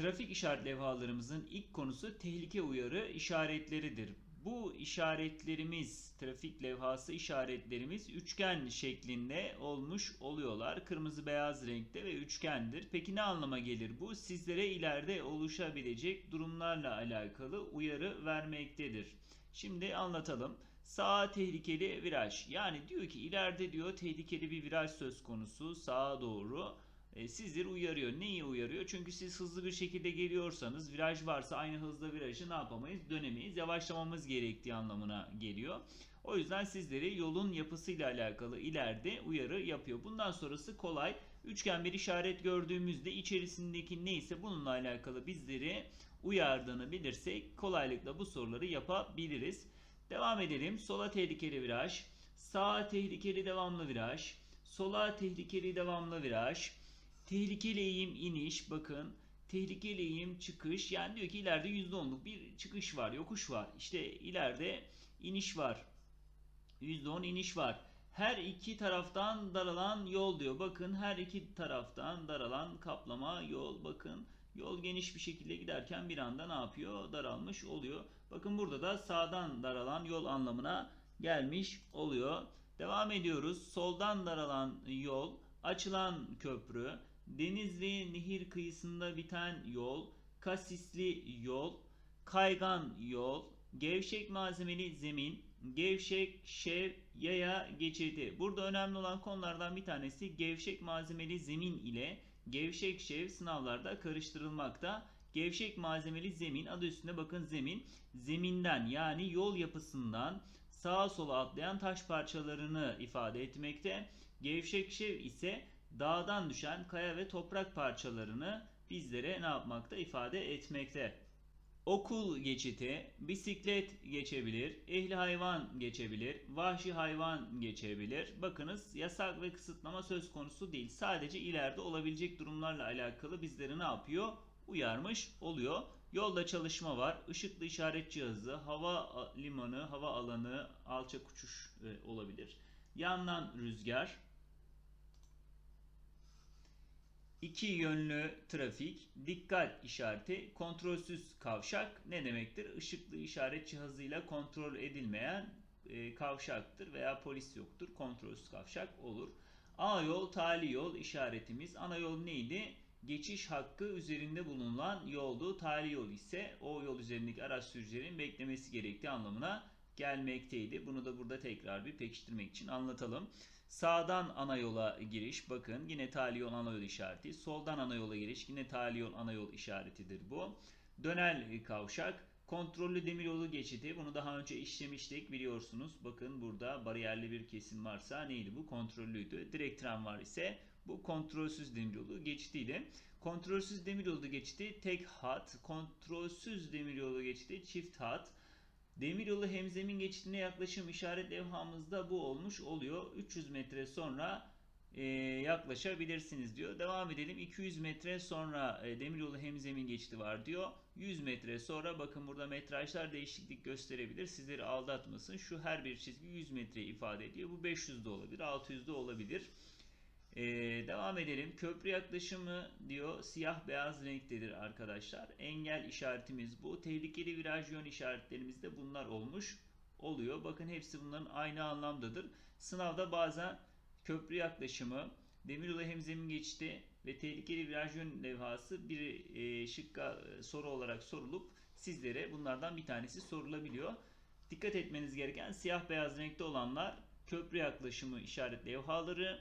Trafik işaret levhalarımızın ilk konusu tehlike uyarı işaretleridir. Bu işaretlerimiz, trafik levhası işaretlerimiz üçgen şeklinde olmuş oluyorlar. Kırmızı beyaz renkte ve üçgendir. Peki ne anlama gelir bu? Sizlere ileride oluşabilecek durumlarla alakalı uyarı vermektedir. Şimdi anlatalım. Sağa tehlikeli viraj. Yani diyor ki ileride diyor tehlikeli bir viraj söz konusu sağa doğru e, sizleri uyarıyor. Neyi uyarıyor? Çünkü siz hızlı bir şekilde geliyorsanız viraj varsa aynı hızda virajı ne yapamayız? Dönemeyiz. Yavaşlamamız gerektiği anlamına geliyor. O yüzden sizleri yolun yapısıyla alakalı ileride uyarı yapıyor. Bundan sonrası kolay. Üçgen bir işaret gördüğümüzde içerisindeki neyse bununla alakalı bizleri uyardığını bilirsek kolaylıkla bu soruları yapabiliriz. Devam edelim. Sola tehlikeli viraj, sağa tehlikeli devamlı viraj, sola tehlikeli devamlı viraj, tehlikeli eğim iniş bakın. Tehlikeli eğim çıkış. Yani diyor ki ileride %10'luk bir çıkış var yokuş var. İşte ileride iniş var. %10 iniş var. Her iki taraftan daralan yol diyor. Bakın her iki taraftan daralan kaplama yol. Bakın yol geniş bir şekilde giderken bir anda ne yapıyor? Daralmış oluyor. Bakın burada da sağdan daralan yol anlamına gelmiş oluyor. Devam ediyoruz. Soldan daralan yol açılan köprü Denizli nehir kıyısında biten yol, kasisli yol, kaygan yol, gevşek malzemeli zemin, gevşek, şev, yaya geçidi. Burada önemli olan konulardan bir tanesi gevşek malzemeli zemin ile gevşek şev sınavlarda karıştırılmakta. Gevşek malzemeli zemin adı üstünde bakın zemin zeminden yani yol yapısından sağa sola atlayan taş parçalarını ifade etmekte. Gevşek şev ise dağdan düşen kaya ve toprak parçalarını bizlere ne yapmakta ifade etmekte. Okul geçiti, bisiklet geçebilir, ehli hayvan geçebilir, vahşi hayvan geçebilir. Bakınız yasak ve kısıtlama söz konusu değil. Sadece ileride olabilecek durumlarla alakalı bizleri ne yapıyor? Uyarmış oluyor. Yolda çalışma var. Işıklı işaret cihazı, hava limanı, hava alanı, alçak uçuş e, olabilir. Yandan rüzgar, İki yönlü trafik, dikkat işareti, kontrolsüz kavşak ne demektir? Işıklı işaret cihazıyla kontrol edilmeyen e, kavşaktır veya polis yoktur. Kontrolsüz kavşak olur. A yol, tali yol işaretimiz. Ana yol neydi? Geçiş hakkı üzerinde bulunan yoldu. Tali yol ise o yol üzerindeki araç sürücülerin beklemesi gerektiği anlamına gelmekteydi. Bunu da burada tekrar bir pekiştirmek için anlatalım. Sağdan ana yola giriş bakın yine tali yol ana yol işareti. Soldan ana yola giriş yine tali yol ana yol işaretidir bu. Dönel kavşak kontrollü demiryolu geçidi bunu daha önce işlemiştik biliyorsunuz. Bakın burada bariyerli bir kesim varsa neydi bu? Kontrollüydü. Direkt tren var ise bu kontrolsüz demiryolu geçidiydi. Kontrolsüz demiryolu geçidi tek hat, kontrolsüz demiryolu geçidi çift hat. Demiryolu hemzemin geçidine yaklaşım işaret levhamızda bu olmuş oluyor. 300 metre sonra e, yaklaşabilirsiniz diyor. Devam edelim. 200 metre sonra e, demiryolu hemzemin geçidi var diyor. 100 metre sonra bakın burada metrajlar değişiklik gösterebilir. Sizleri aldatmasın. Şu her bir çizgi 100 metre ifade ediyor. Bu 500 de olabilir, 600 de olabilir. Ee, devam edelim. Köprü yaklaşımı diyor siyah beyaz renktedir arkadaşlar. Engel işaretimiz bu. Tehlikeli viraj yön işaretlerimiz de bunlar olmuş oluyor. Bakın hepsi bunların aynı anlamdadır. Sınavda bazen köprü yaklaşımı, demiryolu hemzemin geçti ve tehlikeli viraj yön levhası bir e, şıkka e, soru olarak sorulup sizlere bunlardan bir tanesi sorulabiliyor. Dikkat etmeniz gereken siyah beyaz renkte olanlar köprü yaklaşımı işaret levhaları,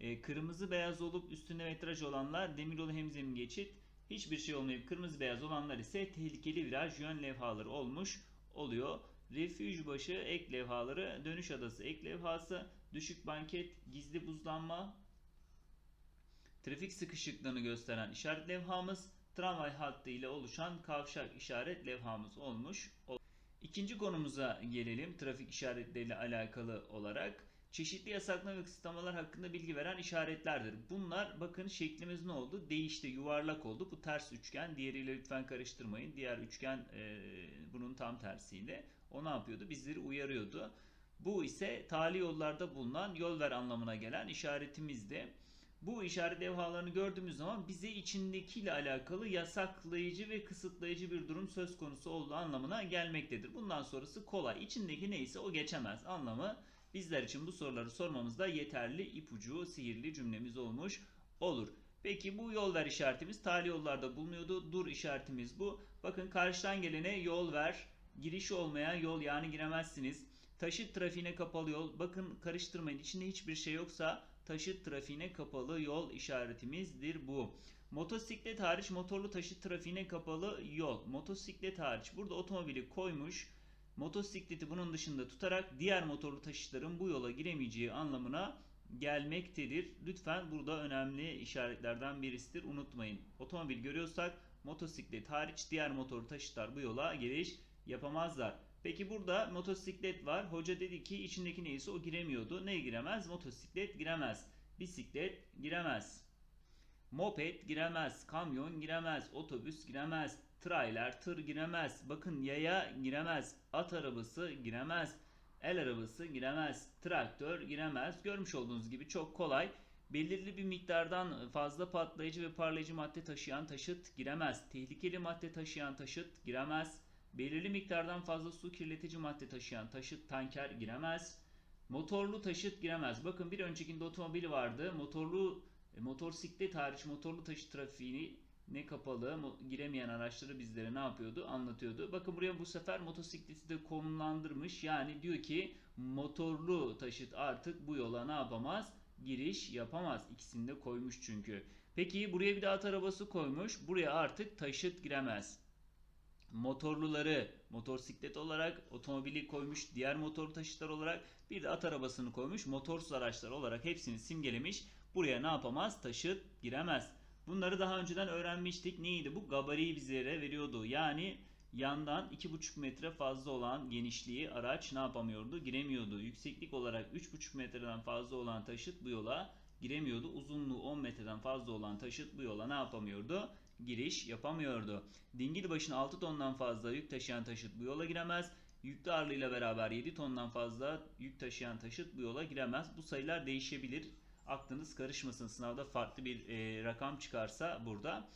e, kırmızı beyaz olup üstünde metraj olanlar demiryolu hemzemin geçit. Hiçbir şey olmayıp kırmızı beyaz olanlar ise tehlikeli viraj yön levhaları olmuş oluyor. Refüj başı ek levhaları, dönüş adası ek levhası, düşük banket, gizli buzlanma, trafik sıkışıklığını gösteren işaret levhamız, tramvay hattı ile oluşan kavşak işaret levhamız olmuş. İkinci konumuza gelelim trafik işaretleriyle alakalı olarak çeşitli yasaklama ve kısıtlamalar hakkında bilgi veren işaretlerdir. Bunlar bakın şeklimiz ne oldu? Değişti, yuvarlak oldu. Bu ters üçgen. Diğeriyle lütfen karıştırmayın. Diğer üçgen e, bunun tam tersiyle. O ne yapıyordu? Bizleri uyarıyordu. Bu ise tali yollarda bulunan yol ver anlamına gelen işaretimizdi. Bu işaret levhalarını gördüğümüz zaman bize içindekiyle alakalı yasaklayıcı ve kısıtlayıcı bir durum söz konusu olduğu anlamına gelmektedir. Bundan sonrası kolay. İçindeki neyse o geçemez anlamı bizler için bu soruları sormamızda yeterli ipucu, sihirli cümlemiz olmuş olur. Peki bu yol ver işaretimiz tali yollarda bulunuyordu. Dur işaretimiz bu. Bakın karşıdan gelene yol ver. Girişi olmayan yol yani giremezsiniz. Taşıt trafiğine kapalı yol. Bakın karıştırmayın. İçinde hiçbir şey yoksa taşıt trafiğine kapalı yol işaretimizdir bu. Motosiklet hariç motorlu taşıt trafiğine kapalı yol. Motosiklet hariç burada otomobili koymuş. Motosikleti bunun dışında tutarak diğer motorlu taşıtların bu yola giremeyeceği anlamına gelmektedir. Lütfen burada önemli işaretlerden birisidir. Unutmayın. Otomobil görüyorsak motosiklet hariç diğer motorlu taşıtlar bu yola giriş yapamazlar. Peki burada motosiklet var. Hoca dedi ki içindeki neyse o giremiyordu. Ne giremez? Motosiklet giremez. Bisiklet giremez. Moped giremez. Kamyon giremez. Otobüs giremez. Trailer, tır giremez. Bakın yaya giremez. At arabası giremez. El arabası giremez. Traktör giremez. Görmüş olduğunuz gibi çok kolay. Belirli bir miktardan fazla patlayıcı ve parlayıcı madde taşıyan taşıt giremez. Tehlikeli madde taşıyan taşıt giremez. Belirli miktardan fazla su kirletici madde taşıyan taşıt tanker giremez. Motorlu taşıt giremez. Bakın bir öncekinde otomobili vardı. Motorlu e, motosiklet hariç motorlu taşıt trafiğini ne kapalı giremeyen araçları bizlere ne yapıyordu anlatıyordu. Bakın buraya bu sefer motosikleti de konumlandırmış. Yani diyor ki motorlu taşıt artık bu yola ne yapamaz? Giriş yapamaz. İkisini de koymuş çünkü. Peki buraya bir de at arabası koymuş. Buraya artık taşıt giremez motorluları motosiklet olarak otomobili koymuş diğer motor taşıtlar olarak bir de at arabasını koymuş motorsuz araçlar olarak hepsini simgelemiş buraya ne yapamaz taşıt giremez bunları daha önceden öğrenmiştik neydi bu gabariyi bizlere veriyordu yani yandan 2,5 metre fazla olan genişliği araç ne yapamıyordu giremiyordu yükseklik olarak 3,5 metreden fazla olan taşıt bu yola giremiyordu uzunluğu 10 metreden fazla olan taşıt bu yola ne yapamıyordu giriş yapamıyordu. Dingil başına 6 tondan fazla yük taşıyan taşıt bu yola giremez. Yüklü ağırlığıyla beraber 7 tondan fazla yük taşıyan taşıt bu yola giremez. Bu sayılar değişebilir. Aklınız karışmasın. Sınavda farklı bir e, rakam çıkarsa burada.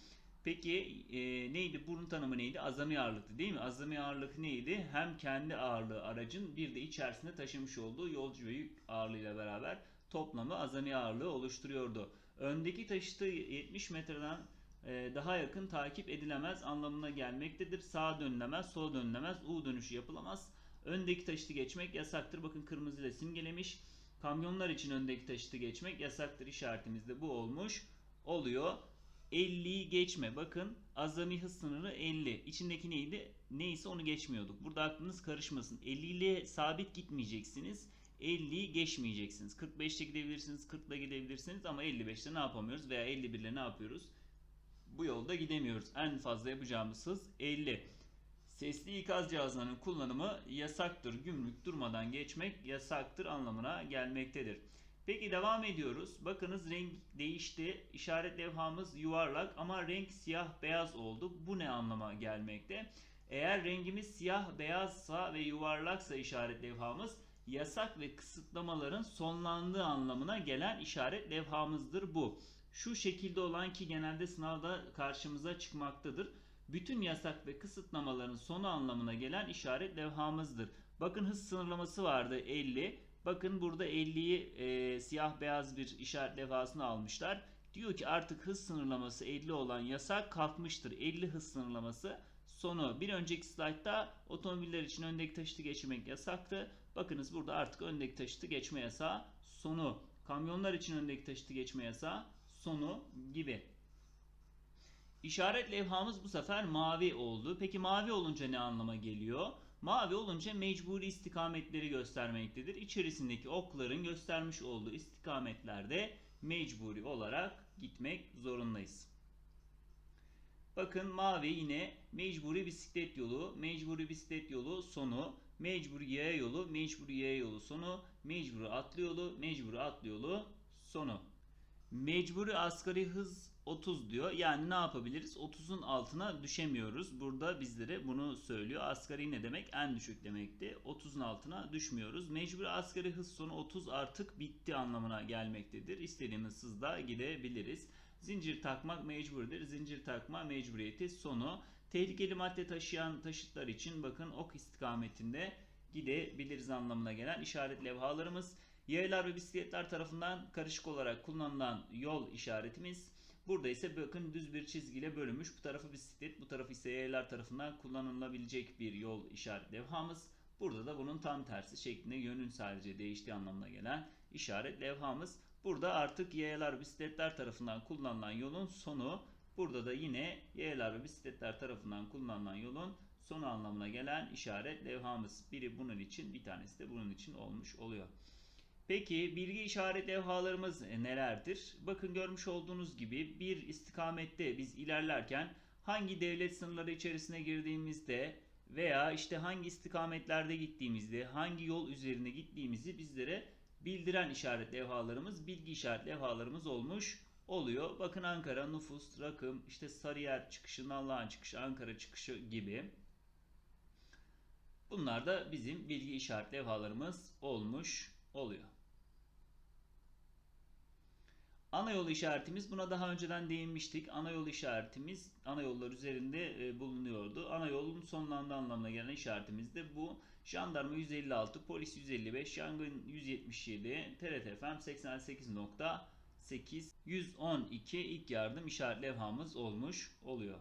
Peki e, neydi? Bunun tanımı neydi? Azami ağırlıktı değil mi? Azami ağırlık neydi? Hem kendi ağırlığı aracın bir de içerisinde taşımış olduğu yolcu ve yük ağırlığıyla beraber toplamı azami ağırlığı oluşturuyordu. Öndeki taşıtı 70 metreden e, daha yakın takip edilemez anlamına gelmektedir. Sağa dönülemez, sola dönülemez, U dönüşü yapılamaz. Öndeki taşıtı geçmek yasaktır. Bakın kırmızı ile simgelemiş. Kamyonlar için öndeki taşıtı geçmek yasaktır işaretimiz de bu olmuş oluyor. 50'yi geçme. Bakın azami hız sınırı 50. İçindeki neydi? Neyse onu geçmiyorduk. Burada aklınız karışmasın. 50 ile sabit gitmeyeceksiniz. 50'yi geçmeyeceksiniz. 45'te gidebilirsiniz, 40'la gidebilirsiniz ama 55'te ne yapamıyoruz veya 51 ile ne yapıyoruz? bu yolda gidemiyoruz. En fazla yapacağımız hız 50. Sesli ikaz cihazlarının kullanımı yasaktır. Gümrük durmadan geçmek yasaktır anlamına gelmektedir. Peki devam ediyoruz. Bakınız renk değişti. İşaret levhamız yuvarlak ama renk siyah beyaz oldu. Bu ne anlama gelmekte? Eğer rengimiz siyah beyazsa ve yuvarlaksa işaret levhamız yasak ve kısıtlamaların sonlandığı anlamına gelen işaret levhamızdır bu şu şekilde olan ki genelde sınavda karşımıza çıkmaktadır. Bütün yasak ve kısıtlamaların sonu anlamına gelen işaret levhamızdır. Bakın hız sınırlaması vardı 50. Bakın burada 50'yi e, siyah beyaz bir işaret levhasını almışlar. Diyor ki artık hız sınırlaması 50 olan yasak kalkmıştır. 50 hız sınırlaması sonu. Bir önceki slaytta otomobiller için öndeki taşıtı geçmek yasaktı. Bakınız burada artık öndeki taşıtı geçme yasağı sonu. Kamyonlar için öndeki taşıtı geçme yasağı sonu gibi. İşaret levhamız bu sefer mavi oldu. Peki mavi olunca ne anlama geliyor? Mavi olunca mecburi istikametleri göstermektedir. İçerisindeki okların göstermiş olduğu istikametlerde mecburi olarak gitmek zorundayız. Bakın mavi yine mecburi bisiklet yolu, mecburi bisiklet yolu sonu, mecburi yaya yolu, mecburi yaya yolu sonu, mecburi atlı yolu, mecburi atlı yolu sonu. Mecburi asgari hız 30 diyor. Yani ne yapabiliriz? 30'un altına düşemiyoruz. Burada bizlere bunu söylüyor. Asgari ne demek? En düşük demekti. 30'un altına düşmüyoruz. Mecburi asgari hız sonu 30 artık bitti anlamına gelmektedir. İstediğimiz hızda gidebiliriz. Zincir takmak mecburdur. Zincir takma mecburiyeti sonu. Tehlikeli madde taşıyan taşıtlar için bakın ok istikametinde gidebiliriz anlamına gelen işaret levhalarımız. Yaylar ve bisikletler tarafından karışık olarak kullanılan yol işaretimiz. Burada ise bakın düz bir çizgiyle bölünmüş. Bu tarafı bisiklet, bu tarafı ise yaylar tarafından kullanılabilecek bir yol işaret levhamız. Burada da bunun tam tersi şeklinde yönün sadece değiştiği anlamına gelen işaret levhamız. Burada artık yayalar bisikletler tarafından kullanılan yolun sonu. Burada da yine yayalar ve bisikletler tarafından kullanılan yolun sonu anlamına gelen işaret levhamız. Biri bunun için bir tanesi de bunun için olmuş oluyor. Peki bilgi işaret levhalarımız nelerdir? Bakın görmüş olduğunuz gibi bir istikamette biz ilerlerken hangi devlet sınırları içerisine girdiğimizde veya işte hangi istikametlerde gittiğimizde, hangi yol üzerine gittiğimizi bizlere bildiren işaret levhalarımız, bilgi işaret levhalarımız olmuş oluyor. Bakın Ankara nüfus, rakım, işte Sarıyer çıkışı, Nallıhan çıkışı, Ankara çıkışı gibi. Bunlar da bizim bilgi işaret levhalarımız olmuş oluyor. Ana yol işaretimiz buna daha önceden değinmiştik. Ana yol işaretimiz ana yollar üzerinde e, bulunuyordu. Ana yolun sonlandığı anlamına gelen işaretimiz de bu. Jandarma 156, polis 155, yangın 177, TRT FM 88.8, 112 ilk yardım işaret levhamız olmuş oluyor.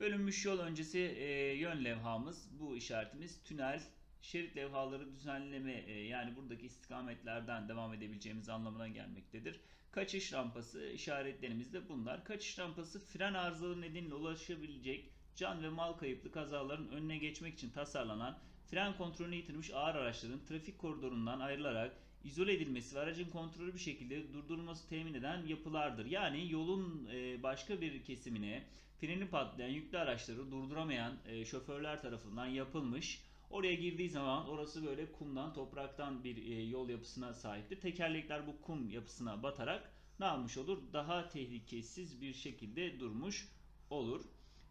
Bölünmüş yol öncesi e, yön levhamız bu işaretimiz tünel şerit levhaları düzenleme e, yani buradaki istikametlerden devam edebileceğimiz anlamına gelmektedir. Kaçış rampası işaretlerimiz de bunlar. Kaçış rampası fren arızaları nedeniyle ulaşabilecek can ve mal kayıplı kazaların önüne geçmek için tasarlanan fren kontrolünü yitirmiş ağır araçların trafik koridorundan ayrılarak izole edilmesi ve aracın kontrollü bir şekilde durdurulması temin eden yapılardır. Yani yolun e, başka bir kesimine freni patlayan yüklü araçları durduramayan e, şoförler tarafından yapılmış Oraya girdiği zaman orası böyle kumdan, topraktan bir e, yol yapısına sahiptir. Tekerlekler bu kum yapısına batarak ne yapmış olur? Daha tehlikesiz bir şekilde durmuş olur.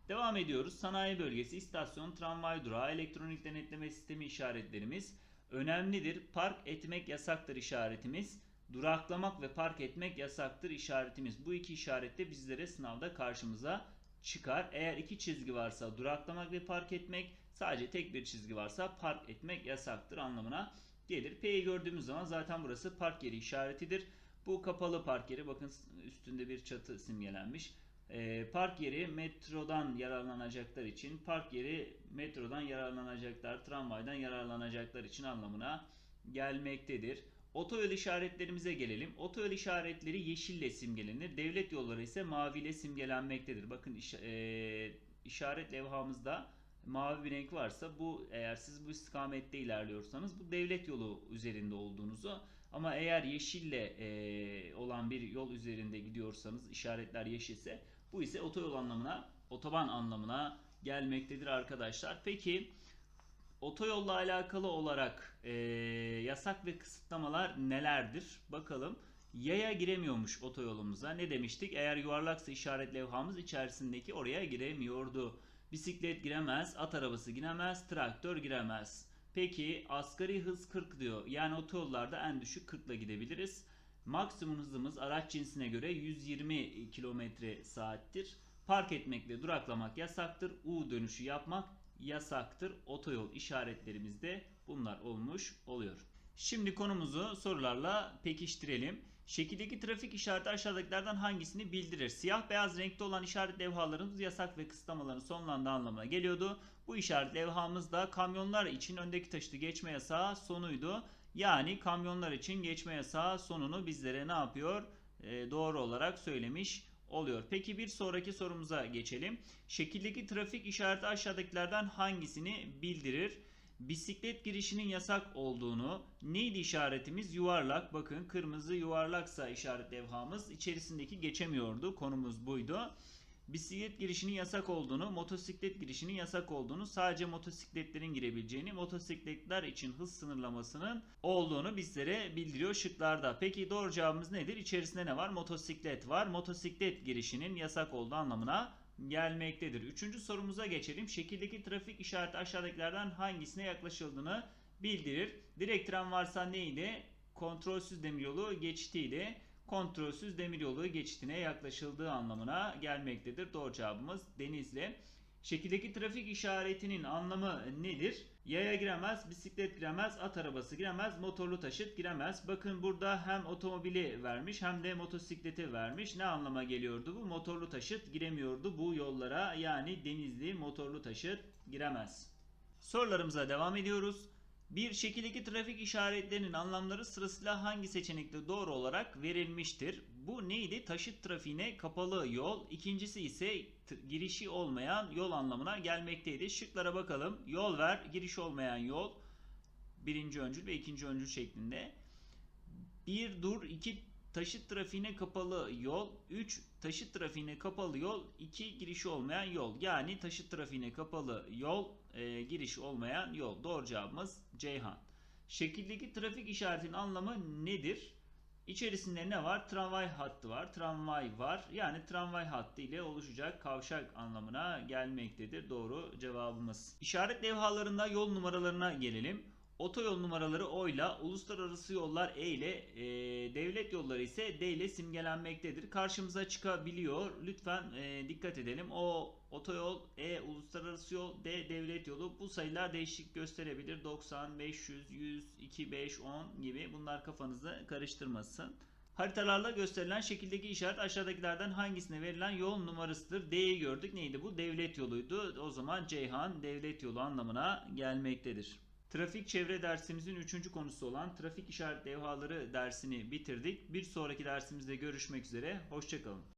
Devam ediyoruz. Sanayi bölgesi, istasyon, tramvay durağı, elektronik denetleme sistemi işaretlerimiz önemlidir. Park etmek yasaktır işaretimiz. Duraklamak ve park etmek yasaktır işaretimiz. Bu iki işarette bizlere sınavda karşımıza çıkar. Eğer iki çizgi varsa duraklamak ve park etmek, sadece tek bir çizgi varsa park etmek yasaktır anlamına gelir. P'yi gördüğümüz zaman zaten burası park yeri işaretidir. Bu kapalı park yeri bakın üstünde bir çatı simgelenmiş. Ee, park yeri metrodan yararlanacaklar için, park yeri metrodan yararlanacaklar, tramvaydan yararlanacaklar için anlamına gelmektedir. Otoyol işaretlerimize gelelim. Otoyol işaretleri yeşille simgelenir. Devlet yolları ise maviyle simgelenmektedir. Bakın iş, e, işaret levhamızda mavi bir renk varsa bu eğer siz bu istikamette ilerliyorsanız bu devlet yolu üzerinde olduğunuzu ama eğer yeşille e, olan bir yol üzerinde gidiyorsanız işaretler yeşilse bu ise otoyol anlamına otoban anlamına gelmektedir arkadaşlar. Peki otoyolla alakalı olarak e, yasak ve kısıtlamalar nelerdir? Bakalım. Yaya giremiyormuş otoyolumuza. Ne demiştik? Eğer yuvarlaksa işaret levhamız içerisindeki oraya giremiyordu. Bisiklet giremez, at arabası giremez, traktör giremez. Peki asgari hız 40 diyor. Yani otoyollarda en düşük 40 ile gidebiliriz. Maksimum hızımız araç cinsine göre 120 km saattir. Park etmek ve duraklamak yasaktır. U dönüşü yapmak yasaktır. Otoyol işaretlerimizde bunlar olmuş oluyor. Şimdi konumuzu sorularla pekiştirelim. Şekildeki trafik işareti aşağıdakilerden hangisini bildirir? Siyah beyaz renkte olan işaret levhalarımız yasak ve kısıtlamaların sonlandığı anlamına geliyordu. Bu işaret levhamız da kamyonlar için öndeki taşıtı geçme yasağı sonuydu. Yani kamyonlar için geçme yasağı sonunu bizlere ne yapıyor? Ee, doğru olarak söylemiş oluyor. Peki bir sonraki sorumuza geçelim. Şekildeki trafik işareti aşağıdakilerden hangisini bildirir? Bisiklet girişinin yasak olduğunu, neydi işaretimiz? Yuvarlak. Bakın kırmızı yuvarlaksa işaret levhamız içerisindeki geçemiyordu. Konumuz buydu. Bisiklet girişinin yasak olduğunu, motosiklet girişinin yasak olduğunu, sadece motosikletlerin girebileceğini, motosikletler için hız sınırlamasının olduğunu bizlere bildiriyor şıklarda. Peki doğru cevabımız nedir? İçerisinde ne var? Motosiklet var. Motosiklet girişinin yasak olduğu anlamına gelmektedir. Üçüncü sorumuza geçelim. Şekildeki trafik işareti aşağıdakilerden hangisine yaklaşıldığını bildirir. Direkt tren varsa neydi? Kontrolsüz demiryolu geçitiydi. Kontrolsüz demiryolu geçitine yaklaşıldığı anlamına gelmektedir. Doğru cevabımız Denizli. Şekildeki trafik işaretinin anlamı nedir? Yaya giremez, bisiklet giremez, at arabası giremez, motorlu taşıt giremez. Bakın burada hem otomobili vermiş hem de motosikleti vermiş. Ne anlama geliyordu bu? Motorlu taşıt giremiyordu bu yollara. Yani Denizli motorlu taşıt giremez. Sorularımıza devam ediyoruz. Bir şekildeki trafik işaretlerinin anlamları sırasıyla hangi seçenekte doğru olarak verilmiştir? Bu neydi? Taşıt trafiğine kapalı yol. İkincisi ise girişi olmayan yol anlamına gelmekteydi. Şıklara bakalım. Yol ver, giriş olmayan yol. Birinci öncül ve ikinci öncül şeklinde. Bir dur, iki taşıt trafiğine kapalı yol, 3 taşıt trafiğine kapalı yol, 2 girişi olmayan yol. Yani taşıt trafiğine kapalı yol, e, giriş olmayan yol. Doğru cevabımız Ceyhan. Şekildeki trafik işaretinin anlamı nedir? İçerisinde ne var? Tramvay hattı var, tramvay var. Yani tramvay hattı ile oluşacak kavşak anlamına gelmektedir. Doğru cevabımız. İşaret levhalarında yol numaralarına gelelim. Otoyol numaraları O ile, uluslararası yollar E ile, e, devlet yolları ise D ile simgelenmektedir. Karşımıza çıkabiliyor. Lütfen e, dikkat edelim. O otoyol, E uluslararası yol, D devlet yolu. Bu sayılar değişik gösterebilir. 90, 500, 100, 2, 5, 10 gibi. Bunlar kafanızı karıştırmasın. Haritalarla gösterilen şekildeki işaret aşağıdakilerden hangisine verilen yol numarasıdır? D'yi gördük. Neydi bu? Devlet yoluydu. O zaman Ceyhan devlet yolu anlamına gelmektedir. Trafik çevre dersimizin 3. konusu olan trafik işaret levhaları dersini bitirdik. Bir sonraki dersimizde görüşmek üzere. Hoşçakalın.